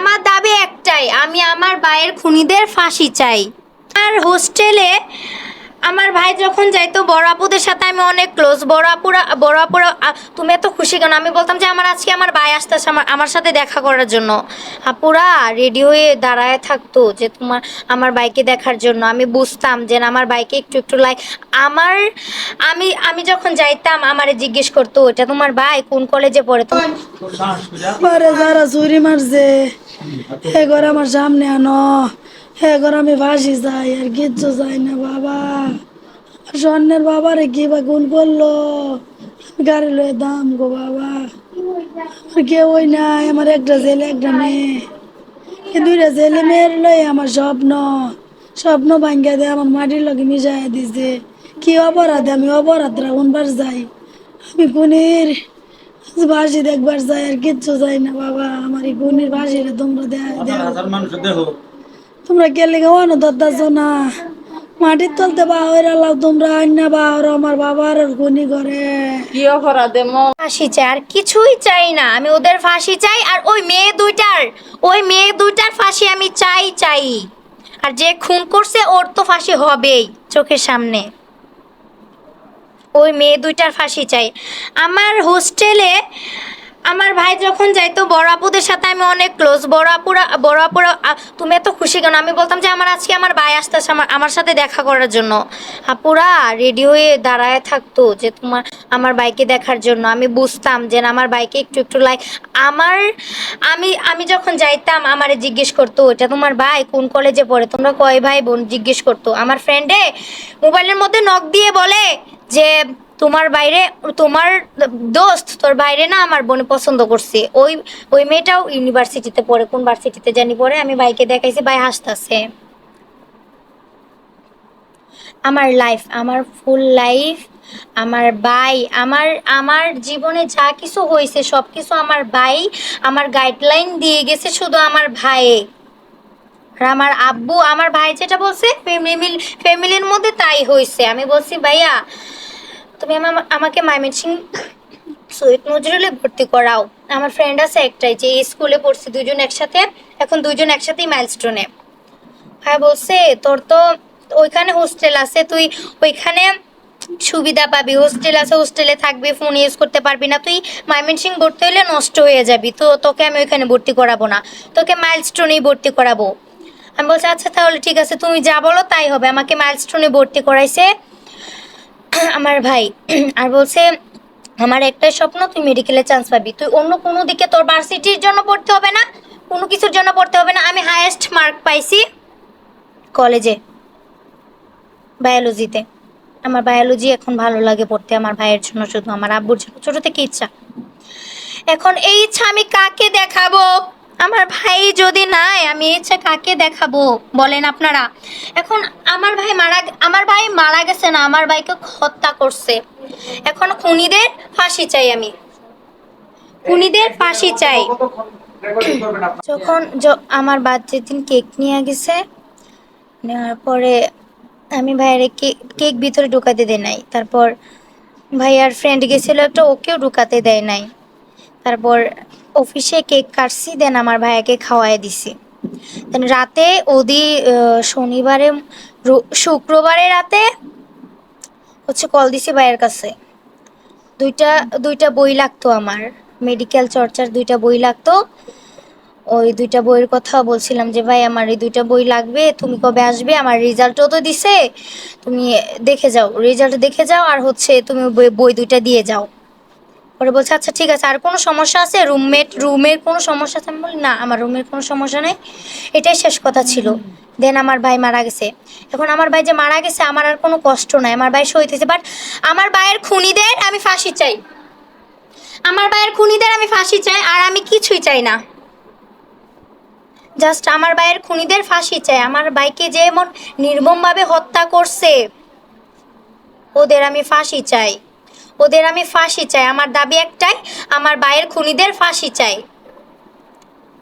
আমার দাবি একটাই আমি আমার বায়ের খুনিদের ফাঁসি চাই। আর হোস্টেলে আমার ভাই যখন যাইতো, বড় আপুদের সাথে আমি অনেক ক্লোজ বড় আপুরা বড় আপুরা তুমি এত খুশি কেন? আমি বলতাম যে, আমার আজকে আমার ভাই আসতেছে আমার আমার সাথে দেখা করার জন্য। আপুরা রেডি হয়ে দাঁড়ায় থাকতো যে, তোমার, আমার বাইকে দেখার জন্য। আমি বুঝতাম যে আমার বাইকে একটু একটু লাইক আমার, আমি আমি যখন যাইতাম, আমারে জিজ্ঞেস করতো, এটা তোমার ভাই? কোন কলেজে পড়ে? তো আমার সামনে আনো। হে ঘর আমি ভাসি যাই আর কিচ্ছু যাই না, বাবা। স্বর্ণের বাবারে কি বা গুণ করল? গাড়ি লয়ে দাম গো, বাবা। আমার কেউ ওই নাই, আমার একটা ছেলে, একটা মেয়ে। এই দুইটা ছেলে মেয়ের লই আমার স্বপ্ন। স্বপ্ন ভাঙ্গা দিয়ে, আমার মাটির লগে মিশাই দিছে। কি অপরাধ, আমি অপরাধ রাখুনবার যাই? আমি গুণের বাসি দেখবার যাই আর কিচ্ছু যাই না, বাবা। আমার এই গুণের বাসিরে তোমরা দেয় দেহ। তোমরা গেলে গাওয়ানো দরদাছো না মাটির তলতে বাহর আলাও তোমরা আন্না বাহর আমার বাবার আর গুনি করে কি অপরাধে ফাঁসি চাই আর কিছুই চাই না। আমি ওদের ফাঁসি চাই আর ওই মেয়ে দুইটার। ওই মেয়ে দুইটার ফাঁসি আমি চাই চাই। আর যে খুন করছে ওর তো ফাঁসি হবেই চোখের সামনে। ওই মেয়ে দুইটার ফাঁসি চাই। আমার হোস্টেলে আমার ভাই যখন যাইতো, বড় আপুদের সাথে আমি অনেক ক্লোজ বড় আপুরা বড় আপুরা তুমি এত খুশি কেন? আমি বলতাম যে, আমার আজকে আমার ভাই আসতেছে আমার আমার সাথে দেখা করার জন্য। আপুরা রেডি হয়ে দাঁড়ায় থাকতো যে, তোমার, আমার বাইকে দেখার জন্য। আমি বুঝতাম যে আমার বাইকে একটু একটু লাইক আমার, আমি আমি যখন যাইতাম, আমারে জিজ্ঞেস করতো, এটা তোমার ভাই? কোন কলেজে পড়ে? তোমরা কয়, ভাই বোন, জিজ্ঞেস করতো। আমার ফ্রেন্ডে মোবাইলের মধ্যে নখ দিয়ে বলে যে তোমার বাইরে, তোমার দোস্ত, তোর বাইরে না আমার বোনে পছন্দ করছে। ওই ওই মেয়েটাও ইউনিভার্সিটিতে পড়ে, কোন ভার্সিটিতে জানি পড়ে, আমি ভাইকে দেখাইছি, ভাই হাসতাছে। আমার লাইফ আমার ফুল লাইফ আমার ভাই, আমার আমার জীবনে যা কিছু হয়েছে সব কিছু আমার ভাই, আমার গাইডলাইন দিয়ে গেছে শুধু আমার ভাই আর আমার আব্বু, আমার ভাই যেটা বলছে ফ্যামিলি ফ্যামিলির মধ্যে তাই হয়েছে। আমি বলছি, ভাইয়া তুমি আমা- আমাকে ময়মনসিং সৈয়দ নজরুলে ভর্তি করাও। আমার ফ্রেন্ড আছে একটাই, যে এই স্কুলে পড়ছে দুজন একসাথে। এখন দুজন একসাথেই মাইলস্টোনে হ্যাঁ বলছে, তোর তো ওইখানে হোস্টেল আছে, তুই ওইখানে সুবিধা পাবি। হোস্টেল আছে হোস্টেলে থাকবি ফোন ইউজ করতে পারবি না। তুই ময়মনসিং ভর্তি হলে নষ্ট হয়ে যাবি। তো তোকে আমি ওইখানে ভর্তি করাবো না। তোকে মাইলস্টোনেই ভর্তি করাবো। আমি বলছি আচ্ছা তাহলে ঠিক আছে, তুমি যা বলো, তাই হবে। আমাকে মাইলস্টোনে ভর্তি করাইছে আমার ভাই, আর বলছে, আমার একটাই স্বপ্ন, তুই মেডিকেলে চান্স পাবি। তুই অন্য কোনো দিকে, তোর ভার্সিটির জন্য পড়তে হবে না, কোনো কিছুর জন্য পড়তে হবে না। আমি হায়েস্ট মার্ক পাইছি কলেজে বায়োলজিতে আমার বায়োলজি এখন ভালো লাগে পড়তে, আমার ভাইয়ের জন্য শুধু, আমার আব্বুর জন্য। ছোটো থেকে ইচ্ছা। এখন এই ইচ্ছা আমি কাকে দেখাবো? আমার ভাই যদি নাই, আমি ইচ্ছা কাকে দেখাবো? বলেন আপনারা। এখন আমার ভাই মারা আমার ভাই মারা গেছে না, আমার ভাইকে হত্যা করছে। এখন খুনিদের ফাঁসি চাই আমি। খুনিদের ফাঁসি চাই। যখন আমার বার্থডের দিন কেক নিয়ে গেছে, নেওয়ার পরে আমি ভাইয়ের কেক কেক ভিতরে ঢুকাতে দেয় নাই। তারপর ভাইয়ার ফ্রেন্ড গেছিল একটা, ওকেও ঢুকাতে দেয় নাই। তারপর অফিসে কেক কাটছি দেন আমার ভাইয়াকে খাওয়াই দিছি। দেন রাতে ওদি শনিবারে শুক্রবারে রাতে হচ্ছে কল দিছি ভাইয়ের কাছে। দুইটা দুইটা বই লাগতো আমার মেডিকেল চর্চার দুইটা বই লাগতো। ওই দুইটা বইয়ের কথা বলছিলাম যে, ভাই, আমার এই দুইটা বই লাগবে, তুমি কবে আসবে? আমার রেজাল্টও তো দিছে, তুমি দেখে যাও, রেজাল্ট দেখে যাও, আর হচ্ছে তুমি বই- দুইটা দিয়ে যাও। পরে বলছে আচ্ছা ঠিক আছে, আর কোনো সমস্যা আছে? রুমমেট রুমের কোনো সমস্যা আছে? আমি বলি, না, আমার রুমের কোনো সমস্যা নেই। এটাই শেষ কথা ছিল। দেন আমার ভাই মারা গেছে। এখন আমার ভাই যে মারা গেছে, আমার আর কোনো কষ্ট নাই। আমার ভাই সইতেছে বাট আমার ভাইয়ের খুনিদের আমি ফাঁসি চাই। আমার ভাইয়ের খুনিদের আমি ফাঁসি চাই, আর আমি কিছুই চাই না। জাস্ট আমার ভাইয়ের খুনিদের ফাঁসি চাই। আমার ভাইকে যে এমন নির্মমভাবে হত্যা করছে, ওদের আমি ফাঁসি চাই। ওদের আমি ফাঁসি চাই আমার দাবি একটাই আমার বায়ের খুনিদের ফাঁসি চাই।